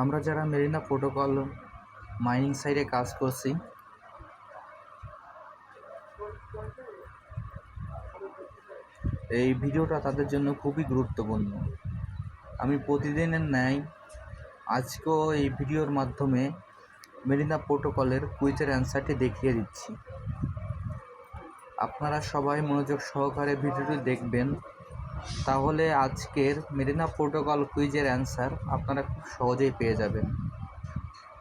আমরা যারা Marina protocol mining সাইটে কাজ করছি, এই ভিডিওটা তাদের জন্য খুবই গুরুত্বপূর্ণ। আমি প্রতিদিনের ন্যায় আজকেও এই ভিডিওর মাধ্যমে মেরিনা প্রোটোকলের কুইজের অ্যান্সারটি দেখিয়ে দিচ্ছি। আপনারা সবাই মনোযোগ সহকারে ভিডিওটি দেখবেন। তাহলে আজকের মেরিনা প্রোটোকল কুইজের অ্যান্সার আপনারা খুব সহজেই পেয়ে যাবেন।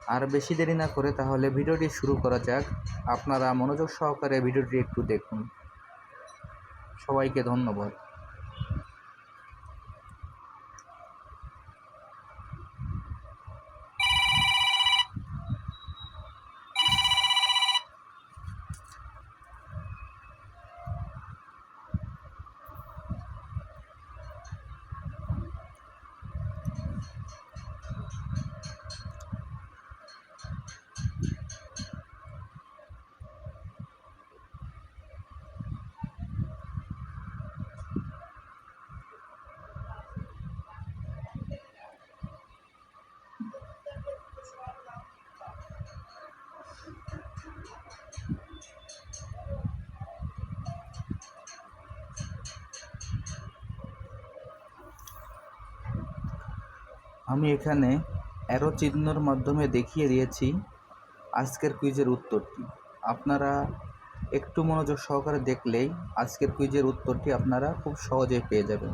আর বেশি দেরি না করে তাহলে ভিডিওটি শুরু করা যাক। আপনারা মনোযোগ সহকারে ভিডিওটি একটু দেখুন। সবাইকে ধন্যবাদ। আমি এখানে অ্যারো চিহ্নর মাধ্যমে দেখিয়ে দিয়েছি আজকের কুইজের উত্তরটি। আপনারা একটু মনোযোগ সহকারে দেখলেই আজকের কুইজের উত্তরটি আপনারা খুব সহজেই পেয়ে যাবেন।